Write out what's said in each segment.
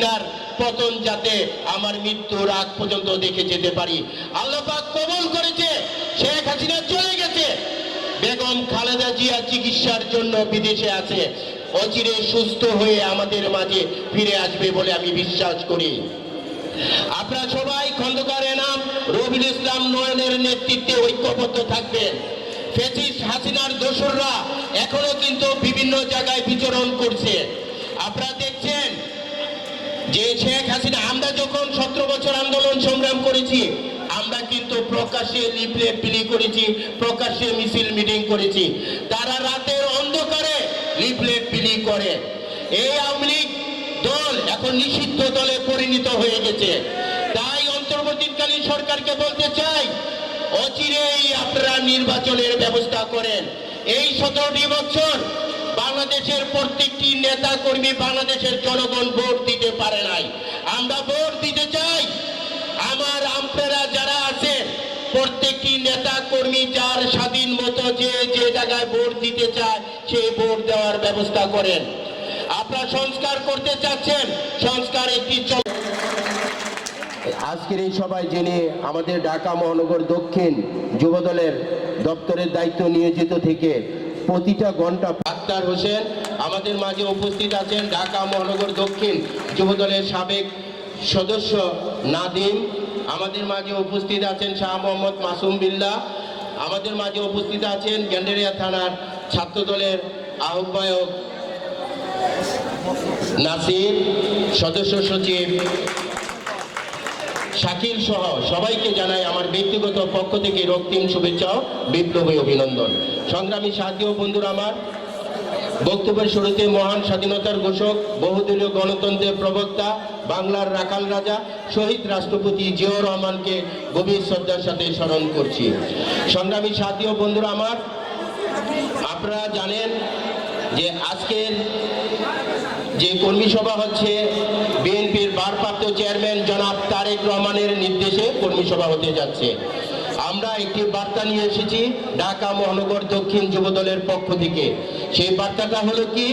হাসিনার পতন যাতে আমার মৃত্যুর আগ পর্যন্ত দেখে যেতে পারি। আল্লাহ পাক কবল করেছে, শেখ হাসিনা চলে গেছে। বেগম খালেদা জিয়া চিকিৎসার জন্য বিদেশে আছে। অচিরে সুস্থ হয়ে আমাদের মাঝে ফিরে আসবে বলে আমি বিশ্বাস করি। আপনারা সবাই খন্দকার এনাম রবিউল ইসলাম নয়নের নেতৃত্বে ঐক্যবদ্ধ থাকবেন। ফেসিস হাসিনার দোসররা এখনও কিন্তু বিভিন্ন জায়গায় বিচরণ করছে। আপনারা দেখছেন শেখ হাসিনা, আমরা যখন সতেরো বছর আন্দোলন সংগ্রাম করেছি, আমরা কিন্তু প্রকাশ্যে লিফলেট বিলি করেছি, প্রকাশ্যে মিছিল মিটিং করেছি। তারা রাতের অন্ধকারে লিফলেট বিলি করে। এই আওয়ামী লীগ দল এখন নিষিদ্ধ দলে পরিণত হয়ে গেছে। তাই অন্তর্বর্তীকালীন সরকারকে বলতে চাই, অচিরেই আপনারা নির্বাচনের ব্যবস্থা করেন। এই সতেরোটি বছর বাংলাদেশের নেতা কর্মী বাংলাদেশের জনগণ ভোট দিতে পারে নাই। আমরা ভোট দিতে চাই। আমার আপনারা যারা আছেন প্রত্যেকটি নেতা কর্মী যার স্বাধীন মতো যে যে জায়গায় ভোট দিতে চায়, সেই ভোট দেওয়ার ব্যবস্থা করেন। আপনারা সংস্কার করতে চাচ্ছেন, সংস্কার একটি আজকের এই সবাই জেনে আমাদের ঢাকা মহানগর দক্ষিণ যুবদলের দপ্তরের দায়িত্ব নিয়োজিত থেকে প্রতিটা ঘণ্টা আক্তার হোসেন আমাদের মাঝে উপস্থিত আছেন ঢাকা মহানগর দক্ষিণ যুবদলের সাবেক সদস্য নাদিম। আমাদের মাঝে উপস্থিত আছেন শাহ মোহাম্মদ মাসুম বিল্লাহ আমাদের মাঝে উপস্থিত আছেন গ্যান্ডেরিয়া থানার ছাত্রদলের আহ্বায়ক নাসির, সদস্য সচিব শাকিল সহ সবাইকে জানাই আমার ব্যক্তিগত পক্ষ থেকে রক্তিম শুভেচ্ছা বিপ্লবী অভিনন্দন। সংগ্রামী সাথী ও বন্ধুরা আমার, বক্তব্যের শুরুতে মহান স্বাধীনতার ঘোষক, বহুদলীয় গণতন্ত্রের প্রবক্তা, বাংলার রাখাল রাজা, শহীদ রাষ্ট্রপতি জিয়াউর রহমানকে গভীর শ্রদ্ধার সাথে স্মরণ করছি। সংগ্রামী সাথী ও বন্ধুরা আমার, আপনারা জানেন যে আজকের যে কর্মী সভা হচ্ছে, বিএনপির ভারপ্রাপ্ত চেয়ারম্যান জনাব তারেক রহমানের নির্দেশে কর্মী সভা হতে যাচ্ছে। আমরা একটি বার্তা নিয়ে এসেছি ঢাকা মহানগর দক্ষিণ যুবদলের পক্ষ থেকে। সেই বার্তাটা হলো কি,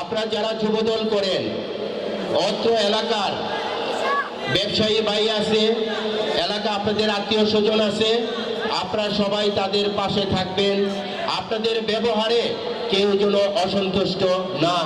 আপনারা যারা যুবদল করেন, অত্র এলাকার ব্যবসায়ী ভাই আছে, এলাকা আপনাদের আত্মীয় স্বজন আছে, আপনারা সবাই তাদের পাশে থাকবেন। আপনাদের ব্যবহারে কেউ যেন অসন্তুষ্ট না